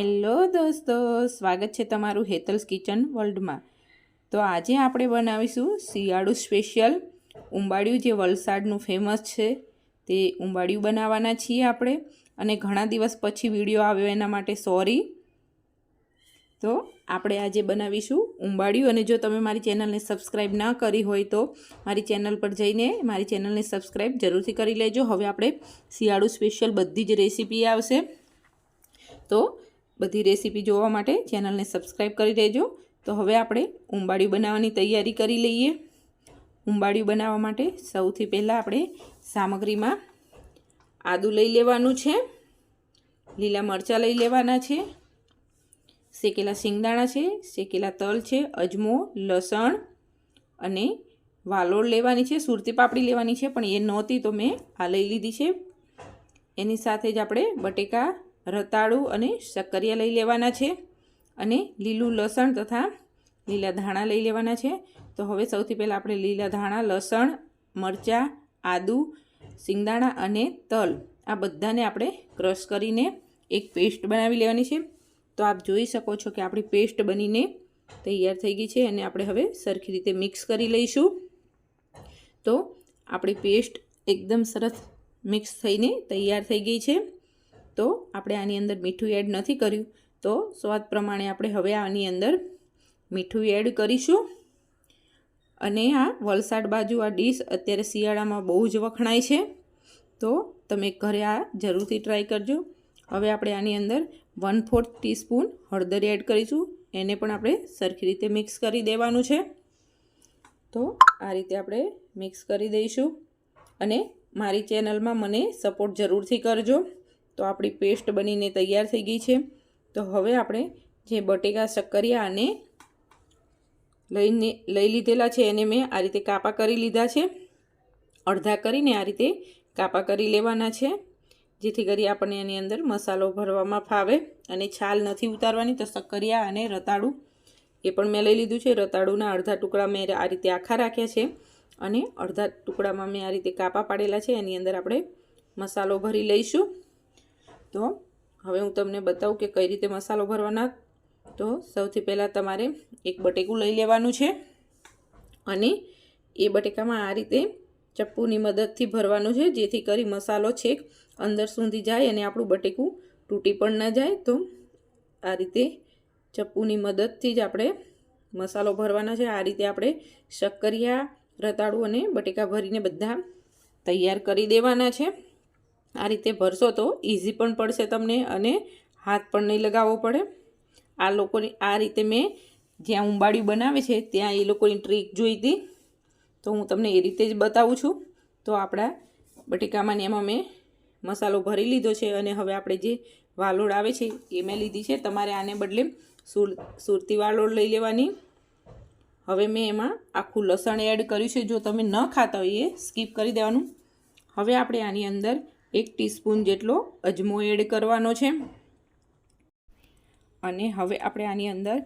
Hello દોસ્તો, સ્વાગત છે તમારું હેતલ્સ કિચન વર્લ્ડમાં. તો આજે આપણે બનાવીશું શિયાળુ સ્પેશિયલ ઉંબાડિયું જે વલસાડનું ફેમસ છે, તે ઉંબાડિયું બનાવવાના છીએ આપણે. અને ઘણા દિવસ પછી વીડિયો આવ્યો એના માટે સોરી. તો આપણે આજે બનાવીશું ઉંબાડિયું. અને જો તમે મારી ચેનલને સબસ્ક્રાઈબ ના કરી હોય તો મારી ચેનલ પર જઈને મારી ચેનલને સબસ્ક્રાઈબ જરૂરથી કરી લેજો. હવે આપણે શિયાળુ સ્પેશિયલ બધી જ રેસીપી આવશે. તો બધી રેસીપી જોવા માટે ચેનલને સબસ્ક્રાઈબ કરી દેજો. તો હવે આપણે ઉંબાડિયું બનાવવાની તૈયારી કરી લઈએ. ઉંબાડિયું બનાવવા માટે સૌથી પહેલાં આપણે સામગ્રીમાં આદું લઈ લેવાનું છે. લીલા મરચાં લઈ લેવાના છે. શેકેલા શિંગદાણા છે, શેકેલા તલ છે, અજમો, લસણ અને વાલોળ લેવાની છે. સુરતી પાપડી લેવાની છે, પણ એ નહોતી તો મેં આ લઈ લીધી છે. એની સાથે જ આપણે બટેકા રતાળું અને શક્કરિયા લઈ લેવાના છે અને લીલું લસણ તથા લીલા ધાણા લઈ લેવાના છે. તો હવે સૌથી પહેલાં આપણે લીલા ધાણા, લસણ, મરચાં, આદું, સિંગદાણા અને તલ આ બધાને આપણે ક્રશ કરીને એક પેસ્ટ બનાવી લેવાની છે. તો આપ જોઈ શકો છો કે આપણી પેસ્ટ બનીને તૈયાર થઈ ગઈ છે અને આપણે હવે સરખી રીતે મિક્સ કરી લઈશું. તો આપણી પેસ્ટ એકદમ સરસ મિક્સ થઈને તૈયાર થઈ ગઈ છે. તો આપણે આની અંદર મીઠું એડ નથી કર્યું. તો સ્વાદ પ્રમાણે આપણે હવે આની અંદર મીઠું એડ કરીશું. અને આ વલસાડ બાજુ આ ડીશ અત્યારે શિયાળામાં બહુ જ વખણાય છે. તો તમે ઘરે આ જરૂરથી ટ્રાય કરજો. હવે આપણે આની અંદર વન ફોર્થ ટીસ્પૂન હળદર એડ કરીશું. એને પણ આપણે સરખી રીતે મિક્સ કરી દેવાનું છે. તો આ રીતે આપણે મિક્સ કરી દઈશું. અને મારી ચેનલમાં મને સપોર્ટ જરૂરથી કરજો. તો આપણી પેસ્ટ બનીને તૈયાર થઈ ગઈ છે. તો હવે આપણે જે બટેકા શક્કરિયા અને લઈને, લઈ લીધેલા છે એને મેં આ રીતે કાપા કરી લીધા છે. અડધા કરીને આ રીતે કાપા કરી લેવાના છે, જેથી કરી આપણને એની અંદર મસાલો ભરવામાં ફાવે અને છાલ નથી ઉતારવાની. તો શક્કરિયા અને રતાળું એ પણ મેં લઈ લીધું છે. રતાળુના અડધા ટુકડા મેં આ રીતે આખા રાખ્યા છે અને અડધા ટુકડામાં મેં આ રીતે કાપા પાડેલા છે. એની અંદર આપણે મસાલો ભરી લઈશું. તો હવે હું તમને બતાવું કે કઈ રીતે મસાલો ભરવાના તો સૌથી પહેલાં તમારે એક બટેકું લઈ લેવાનું છે અને એ બટેકામાં આ રીતે ચપ્પુની મદદથી ભરવાનું છે, જેથી કરી મસાલો છેક અંદર સુધી જાય અને આપણું બટેકું તૂટી પણ ન જાય. તો આ રીતે ચપ્પુની મદદથી જ આપણે મસાલો ભરવાના છે. આ રીતે આપણે શક્કરિયા, રતાળુ અને બટેકા ભરીને બધા તૈયાર કરી દેવાના છે. આ રીતે ભરશો તો ઇઝી પણ પડશે તમને અને હાથ પણ નહીં લગાવવો પડે. આ લોકોની આ રીતે મેં જ્યાં ઉંબાડિયું બનાવે છે ત્યાં એ લોકોની ટ્રીક જોઈ હતી. તો હું તમને એ રીતે જ બતાવું છું. તો આપણા બટેકામાં એમાં મેં મસાલો ભરી લીધો છે અને હવે આપણે જે વાલોડ આવે છે એ મેં લીધી છે. તમારે આને બદલે સુર, સુરતી વાલોડ લઈ લેવાની. હવે મેં એમાં આખું લસણ એડ કર્યું છે. જો તમે ન ખાતા હોય એ સ્કીપ કરી દેવાનું. હવે આપણે આની અંદર એક ટીસ્પૂન જેટલો અજમો એડ કરવાનો છે. અને હવે આપણે આની અંદર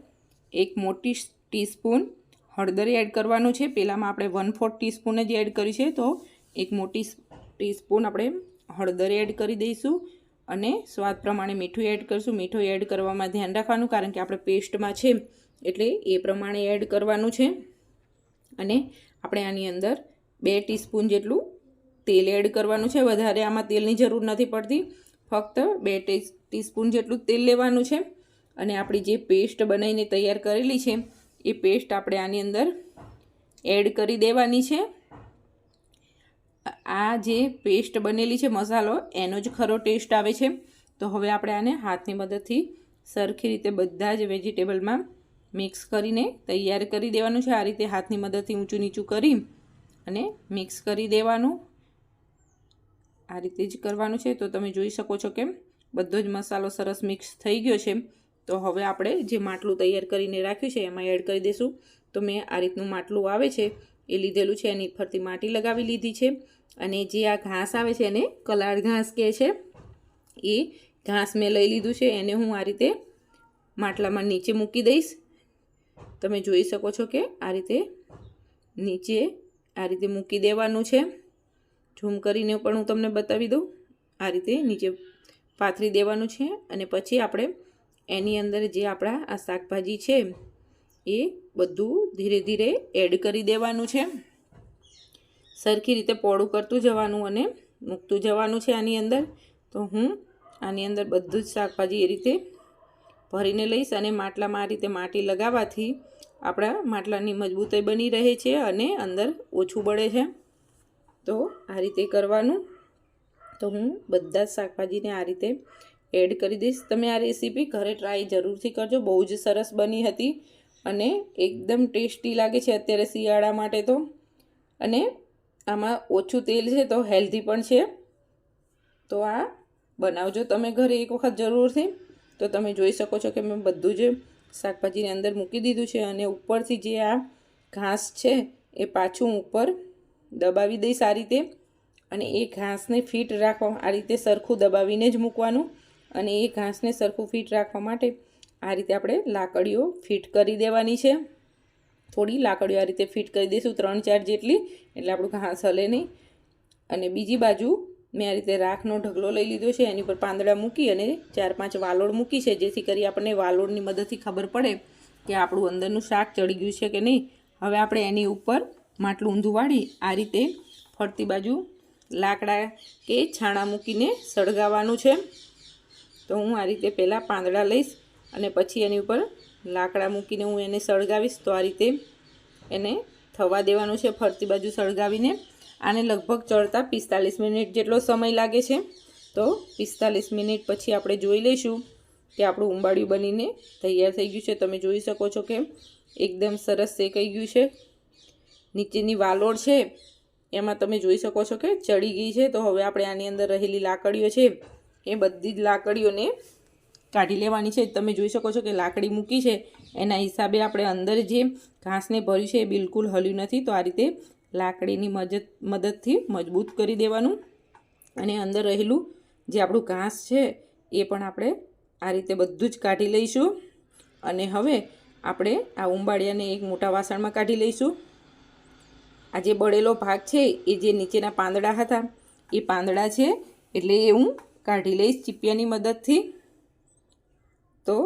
એક મોટી ટીસ્પૂન હળદર એડ કરવાનું છે. પહેલાંમાં આપણે વન ફોર્થ ટીસ્પૂન જ એડ કરી છે. તો એક મોટી ટીસ્પૂન આપણે હળદર એડ કરી દઈશું અને સ્વાદ પ્રમાણે મીઠું એડ કરીશું. મીઠું એડ કરવામાં ધ્યાન રાખવાનું કારણ કે આપણે પેસ્ટમાં છે એટલે એ પ્રમાણે એડ કરવાનું છે. અને આપણે આની અંદર બે ટીસ્પૂન જેટલું તેલ એડ કરવાનું છે. વધારે આમાં તેલની જરૂર નથી પડતી. ફક્ત બે ટીસ્પૂન જેટલું તેલ લેવાનું છે. અને આપણી જે પેસ્ટ બનાવીને તૈયાર કરેલી છે, એ પેસ્ટ આપણે આની અંદર એડ કરી દેવાની છે. આ જે પેસ્ટ બનેલી છે મસાલો, એનો જ ખરો ટેસ્ટ આવે છે. તો હવે આપણે આને હાથની મદદથી સરખી રીતે બધા જ વેજીટેબલમાં મિક્સ કરીને તૈયાર કરી દેવાનું છે. આ રીતે હાથની મદદથી ઊંચું નીચું કરી અને મિક્સ કરી દેવાનું. આ રીતે જ કરવાનું છે. તો તમે જોઈ શકો છો કે બધો જ મસાલો સરસ મિક્સ થઈ ગયો છે. તો હવે આપણે જે માટલું તૈયાર કરીને રાખ્યું છે એમાં એડ કરી દઈશું તો મેં આ રીતનું માટલું આવે છે, એ લીધેલું છે. એની ફરતી માટી લગાવી લીધી છે. અને જે આ ઘાસ આવે છે એને કલાળ ઘાસ કહે છે, એ ઘાસ મેં લઈ લીધું છે. એને હું આ રીતે માટલામાં નીચે મૂકી દઈશ. તમે જોઈ શકો છો કે આ રીતે નીચે આ રીતે મૂકી દેવાનું છે. ઝૂમ કરીને પણ હું તમને બતાવી દઉં. આ રીતે નીચે પાથરી દેવાનું છે અને પછી આપણે એની અંદર જે આપણા આ શાકભાજી છે એ બધું ધીરે ધીરે એડ કરી દેવાનું છે. સરખી રીતે પોળું કરતું જવાનું અને મૂકતું જવાનું છે આની અંદર. તો હું આની અંદર બધું જ શાકભાજી એ રીતે ભરીને લઈશ અને માટલામાં આ રીતે માટી લગાવવાથી આપણા માટલાની મજબૂતાઈ બની રહે છે અને અંદર ઓછું બળે છે. તો આ રીતે કરવાનું. તો હું બધા જ શાકભાજીને આ રીતે એડ કરી દઈશ. તમે આ રેસીપી ઘરે ટ્રાય જરૂરથી કરજો. બહુ જ સરસ બની હતી અને એકદમ ટેસ્ટી લાગે છે અત્યારે શિયાળા માટે તો. અને આમાં ઓછું તેલ છે તો હેલ્ધી પણ છે. તો આ બનાવજો તમે ઘરે એક વખત જરૂરથી. તો તમે જોઈ શકો છો કે મેં બધું જ શાકભાજીની અંદર મૂકી દીધું છે અને ઉપરથી જે આ ઘાસ છે એ પાછું ઉપર દબાવી દઈશ આ રીતે અને એ ઘાસને ફિટ રાખવા, આ રીતે સરખું દબાવીને જ મૂકવાનું અને એ ઘાસને સરખું ફિટ રાખવા માટે આ રીતે આપણે લાકડીઓ ફિટ કરી દેવાની છે. થોડી લાકડીઓ આ રીતે ફિટ કરી દઈશું, ત્રણ ચાર જેટલી, એટલે આપણું ઘાસ હલે નહીં. અને બીજી બાજુ મેં આ રીતે રાખનો ઢગલો લઈ લીધો છે, એની પર પાંદડા મૂકી અને ચાર પાંચ વાલોડ મૂકી છે, જેથી કરી આપણને વાલોડની મદદથી ખબર પડે કે આપણું અંદરનું શાક ચડી ગયું છે કે નહીં. હવે આપણે એની ઉપર માટલું ઊંધું વાળી આ રીતે ફરતી બાજુ લાકડા કે છાણા મૂકીને સળગાવવાનું છે. તો હું આ રીતે પહેલાં પાંદડા લઈશ અને પછી એની ઉપર લાકડા મૂકીને હું એને સળગાવીશ. તો આ રીતે એને થવા દેવાનું છે ફરતી બાજુ સળગાવીને. આને લગભગ ચડતા પિસ્તાલીસ મિનિટ જેટલો સમય લાગે છે. તો પિસ્તાલીસ મિનિટ પછી આપણે જોઈ લઈશું કે આપણું ઉંબાડિયું બનીને તૈયાર થઈ ગયું છે. તમે જોઈ શકો છો કે એકદમ સરસ શેકાઈ ગયું છે. નીચેની વાલોડ છે. એમાં તમે જોઈ શકો છો કે ચડી ગઈ છે. તો હવે આપણે આની અંદર રહેલી લાકડીઓ છે. એ બધી જ લાકડીઓને કાઢી લેવાની છે. તમે જોઈ શકો છો કે લાકડી મૂકી છે. એના હિસાબે આપણે અંદર જે ઘાસને ભર્યું છે એ બિલકુલ હલ્યું નથી. તો આ રીતે લાકડીની મદદ મદદથી મજબૂત કરી દેવાનું. અને અંદર રહેલું જે આપણું ઘાસ છે એ પણ આપણે આ રીતે બધું જ કાઢી લઈશું. અને હવે આપણે આ ઉંબાડિયાને એક મોટા વાસણમાં કાઢી લઈશું. આ જે બળેલો ભાગ છે, એ જે નીચેના પાંદડા હતા, એ પાંદડા છે, એટલે એ હું કાઢી લઈશ ચીપિયાની મદદથી. તો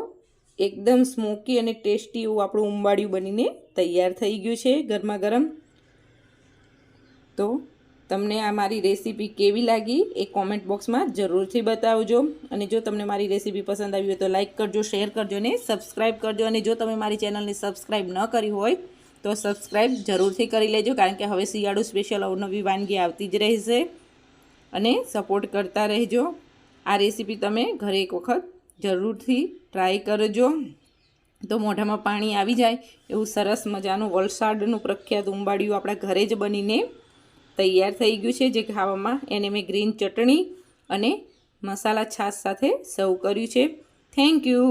એકદમ સ્મોકી અને ટેસ્ટી એવું આપણું ઉંબાડિયું બનીને તૈયાર થઈ ગયું છે ગરમા ગરમ. તો તમને આ મારી રેસીપી કેવી લાગી એ કોમેન્ટ બોક્સમાં જરૂરથી બતાવજો. અને જો તમને મારી રેસીપી પસંદ આવી હોય તો લાઇક કરજો શેર કરજો અને સબસ્ક્રાઈબ કરજો. અને જો તમે મારી ચેનલને સબસ્ક્રાઈબ ન કરી હોય તો સબસ્ક્રાઈબ જરૂરથી કરી લેજો, કારણ કે હવે શિયાળુ સ્પેશિયલ અવનવી વાનગી આવતી જ રહેશે. અને સપોર્ટ કરતા રહેજો. આ રેસીપી તમે ઘરે એક વખત જરૂરથી ટ્રાય કરજો. તો મોઢામાં પાણી આવી જાય, એવું સરસ મજાનું વલસાડનું પ્રખ્યાત ઉંબાડિયું આપણા ઘરે જ બનીને તૈયાર થઈ ગયું છે, જે ખાવામાં એને મેં ગ્રીન ચટણી અને મસાલા છાશ સાથે સર્વ કર્યું છે. Thank you